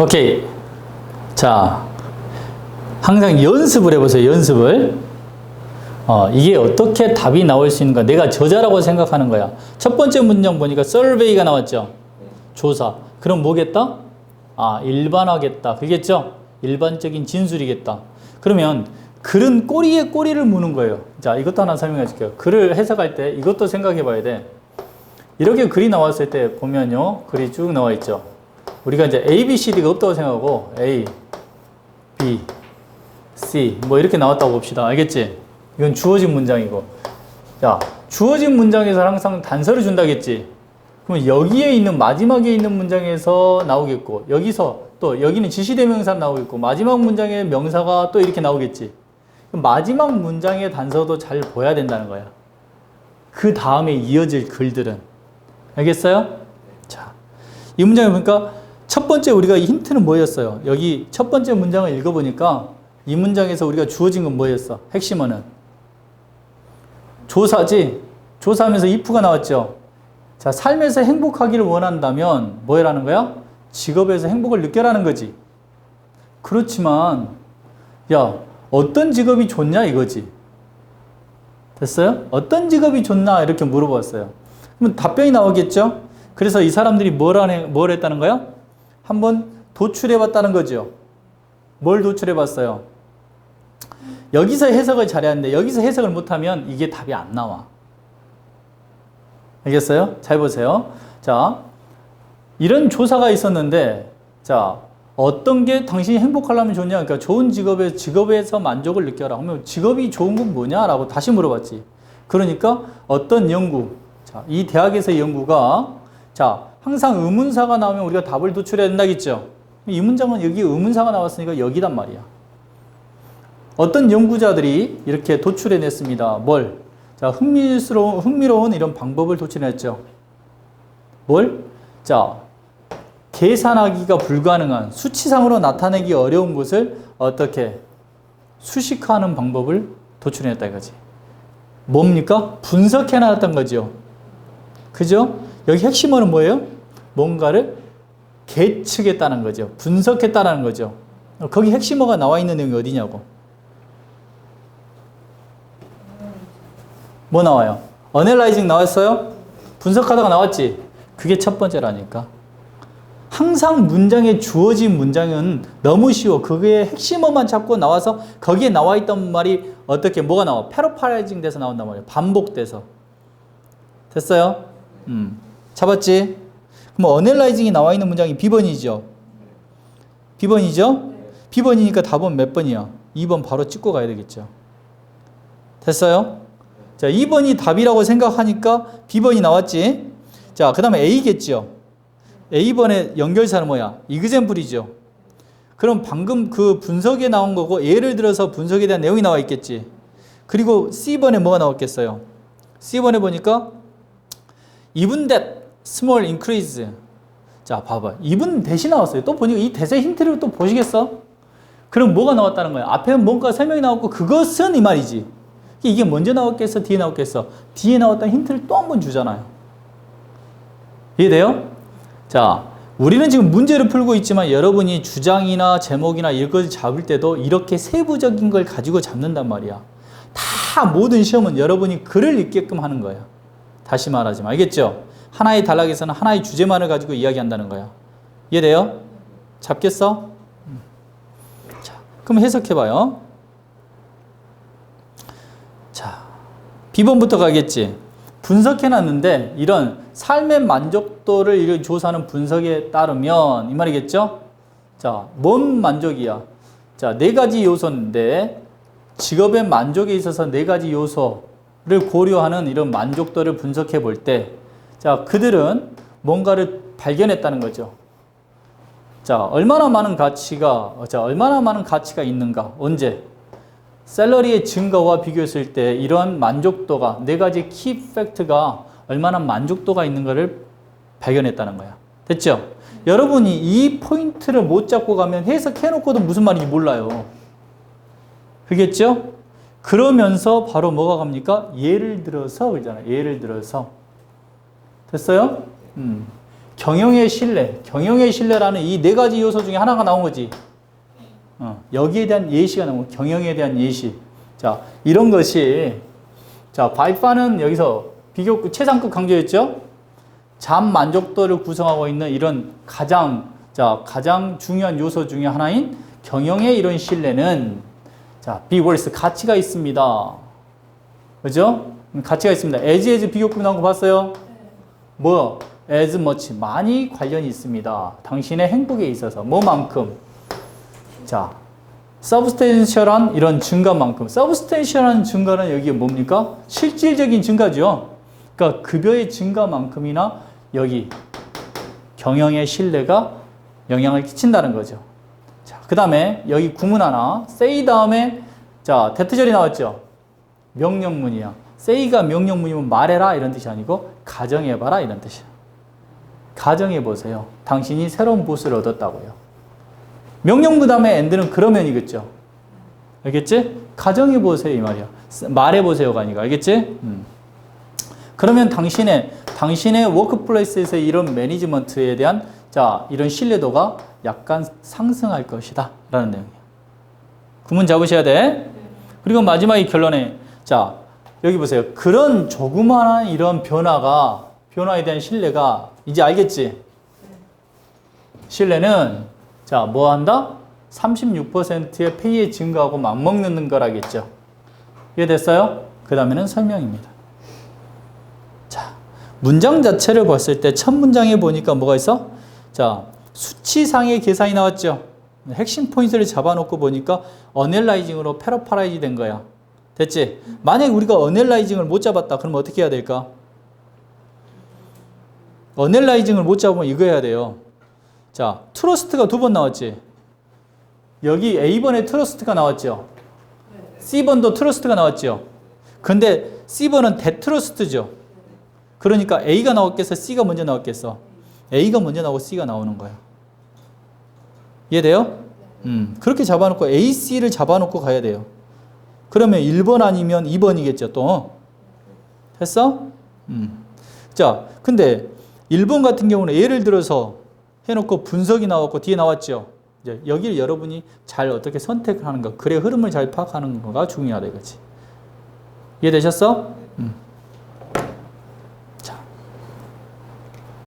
오케이. 자, 항상 연습을 해보세요. 연습을. 어, 이게 어떻게 답이 나올 수 있는가? 내가 저자라고 생각하는 거야. 첫 번째 문장 보니까 survey가 나왔죠. 조사. 그럼 뭐겠다? 아, 일반화겠다. 그겠죠? 일반적인 진술이겠다. 그러면 글은 꼬리에 꼬리를 무는 거예요. 자, 이것도 하나 설명해 줄게요. 글을 해석할 때 이것도 생각해 봐야 돼. 이렇게 글이 나왔을 때 보면요. 글이 쭉 나와 있죠. 우리가 이제 A, B, C, D가 없다고 생각하고 A, B, C 뭐 이렇게 나왔다고 봅시다. 알겠지? 이건 주어진 문장이고. 자, 주어진 문장에서 항상 단서를 준다겠지. 그러면 여기에 있는 마지막에 있는 문장에서 나오겠고 여기서 또 여기는 지시대명사 나오겠고 마지막 문장의 명사가 또 이렇게 나오겠지. 그럼 마지막 문장의 단서도 잘 보여야 된다는 거야. 그 다음에 이어질 글들은 알겠어요? 자, 이 문장을 보니까 첫 번째 우리가 이 힌트는 뭐였어요? 여기 첫 번째 문장을 읽어보니까 이 문장에서 우리가 주어진 건 뭐였어? 핵심어는 조사지. 조사하면서 if가 나왔죠. 자, 삶에서 행복하기를 원한다면 뭐 해라는 거야? 직업에서 행복을 느껴라는 거지. 그렇지만 야, 어떤 직업이 좋냐 이거지. 됐어요? 어떤 직업이 좋나 이렇게 물어봤어요. 그럼 답변이 나오겠죠? 그래서 이 사람들이 뭘, 하네, 뭘 했다는 거야? 한번 도출해 봤다는 거죠. 뭘 도출해 봤어요? 여기서 해석을 잘해야 하는데 여기서 해석을 못하면 이게 답이 안 나와. 알겠어요? 잘 보세요. 자, 이런 조사가 있었는데, 자, 어떤 게 당신이 행복하려면 좋냐? 그러니까 좋은 직업에, 직업에서 만족을 느껴라. 그러면 직업이 좋은 건 뭐냐? 라고 다시 물어봤지. 그러니까 어떤 연구, 자, 이 대학에서 연구가, 자, 항상 의문사가 나오면 우리가 답을 도출해야 된다겠죠? 이 문장은 여기 의문사가 나왔으니까 여기단 말이야. 어떤 연구자들이 이렇게 도출해냈습니다. 뭘? 자, 흥미스러운, 흥미로운 이런 방법을 도출했죠. 뭘? 자, 계산하기가 불가능한 수치상으로 나타내기 어려운 것을 어떻게 수식화하는 방법을 도출해냈다 이거지. 뭡니까? 분석해 놨던 거죠. 그죠? 여기 핵심어는 뭐예요? 뭔가를 계측했다는 거죠. 분석했다는 거죠. 거기 핵심어가 나와 있는 내용이 어디냐고. 뭐 나와요? 어널라이징 나왔어요? 분석하다가 나왔지? 그게 첫 번째라니까. 항상 문장에 주어진 문장은 너무 쉬워. 그게 핵심어만 잡고 나와서 거기에 나와 있던 말이 어떻게 뭐가 나와? 패러파라이징 돼서 나온단 말이에요. 반복돼서. 됐어요? 음. 잡았지? 그럼 어널라이징이 나와 있는 문장이 B번이죠. B번이죠? B번이니까 답은 몇 번이야? 2번 바로 찍고 가야 되겠죠. 됐어요? 자, 2번이 답이라고 생각하니까 B번이 나왔지? 자, 그 다음에 A겠죠? A번의 연결사는 뭐야? 이그젠플이죠. 그럼 방금 그 분석에 나온 거고, 예를 들어서 분석에 대한 내용이 나와 있겠지. 그리고 C번에 뭐가 나왔겠어요? C번에 보니까 small increase. 자, 봐봐. even that이 나왔어요. 또 보니까 이 that의 힌트를 또 보시겠어? 그럼 뭐가 나왔다는 거야? 앞에 뭔가 설명이 나왔고, 그것은 이 말이지. 이게 먼저 나왔겠어? 뒤에 나왔겠어? 뒤에 나왔던 힌트를 또 한 번 주잖아요. 이해돼요? 자, 우리는 지금 문제를 풀고 있지만 여러분이 주장이나 제목이나 이것을 잡을 때도 이렇게 세부적인 걸 가지고 잡는단 말이야. 다 모든 시험은 여러분이 글을 읽게끔 하는 거야. 다시 말하지만 알겠죠? 하나의 단락에서는 하나의 주제만을 가지고 이야기한다는 거야. 이해돼요? 잡겠어? 자, 그럼 해석해봐요. 자, B번부터 가겠지. 분석해놨는데 이런 삶의 만족도를 조사하는 분석에 따르면 이 말이겠죠? 자, 뭔 만족이야? 자, 네 가지 요소인데 직업의 만족에 있어서 네 가지 요소를 고려하는 이런 만족도를 분석해 볼 때, 자, 그들은 뭔가를 발견했다는 거죠. 자, 얼마나 많은 가치가, 자, 얼마나 많은 가치가 있는가? 언제? 셀러리의 증가와 비교했을 때 이러한 만족도가 네 가지 키 팩트가 얼마나 만족도가 있는가를 발견했다는 거야. 됐죠? 여러분이 이 포인트를 못 잡고 가면 해석해놓고도 무슨 말인지 몰라요. 그겠죠? 그러면서 바로 뭐가 갑니까? 예를 들어서 그러잖아요. 예를 들어서 됐어요? 음. 경영의 신뢰, 경영의 신뢰라는 이 네 가지 요소 중에 하나가 나온 거지. 어, 여기에 대한 예시가 나오고 경영에 대한 예시. 자, 이런 것이 자, 바이파는 여기서 비교 최상급 강조했죠? 잠 만족도를 구성하고 있는 이런 가장 자, 가장 중요한 요소 중에 하나인 경영의 이런 신뢰는 자, be worth 가치가 있습니다. 그죠? 음, 가치가 있습니다. as 비교급 나온 거 봤어요? 뭐 as much 많이 관련이 있습니다. 당신의 행복에 있어서 뭐만큼 자 substantial한 이런 증가만큼 substantial한 증가는 여기 뭡니까? 실질적인 증가죠. 그러니까 급여의 증가만큼이나 여기 경영의 신뢰가 영향을 끼친다는 거죠. 자, 그 다음에 여기 구문 하나 say 다음에 자 대트절이 나왔죠. 명령문이야. say가 명령문이면 말해라 이런 뜻이 아니고 가정해봐라 이런 뜻이야. 가정해보세요. 당신이 새로운 보스를 얻었다고요. 명령문 다음에 end는 그러면이겠죠. 알겠지? 가정해보세요 이 말이야. 말해보세요가 아니고 알겠지? 음. 그러면 당신의 당신의 워크플레이스에서 이런 매니지먼트에 대한 자 이런 신뢰도가 약간 상승할 것이다 라는 내용이에요. 구문 잡으셔야 돼. 그리고 마지막에 결론에 자 여기 보세요. 그런 조그마한 이런 변화가 변화에 대한 신뢰가 이제 알겠지? 신뢰는 자 뭐 한다? 36%의 페이에 증가하고 맞먹는 거라겠죠. 이해됐어요? 그 다음에는 설명입니다. 자, 문장 자체를 봤을 때 첫 문장에 보니까 뭐가 있어? 자, 수치상의 계산이 나왔죠. 핵심 포인트를 잡아놓고 보니까 어넬라이징으로 패러파라이즈 된 거야. 됐지? 만약에 우리가 어넬라이징을 못 잡았다. 그럼 어떻게 해야 될까? 어넬라이징을 못 잡으면 이거 해야 돼요. 자, 트러스트가 두 번 나왔지. 여기 A번에 트러스트가 나왔죠. C번도 트러스트가 나왔죠. 근데 C번은 대트러스트죠. 그러니까 A가 나왔겠어? C가 먼저 나왔겠어? A가 먼저 나오고 C가 나오는 거야. 이해돼요? 음, 그렇게 잡아놓고 A, C를 잡아놓고 가야 돼요. 그러면 1번 아니면 2번이겠죠, 또. 됐어? 음. 자, 근데 1번 같은 경우는 예를 들어서 해놓고 분석이 나왔고 뒤에 나왔죠. 이제 여기를 여러분이 잘 어떻게 선택을 하는 거, 글의 흐름을 잘 파악하는 거가 중요하다 이거지. 이해되셨어? 음.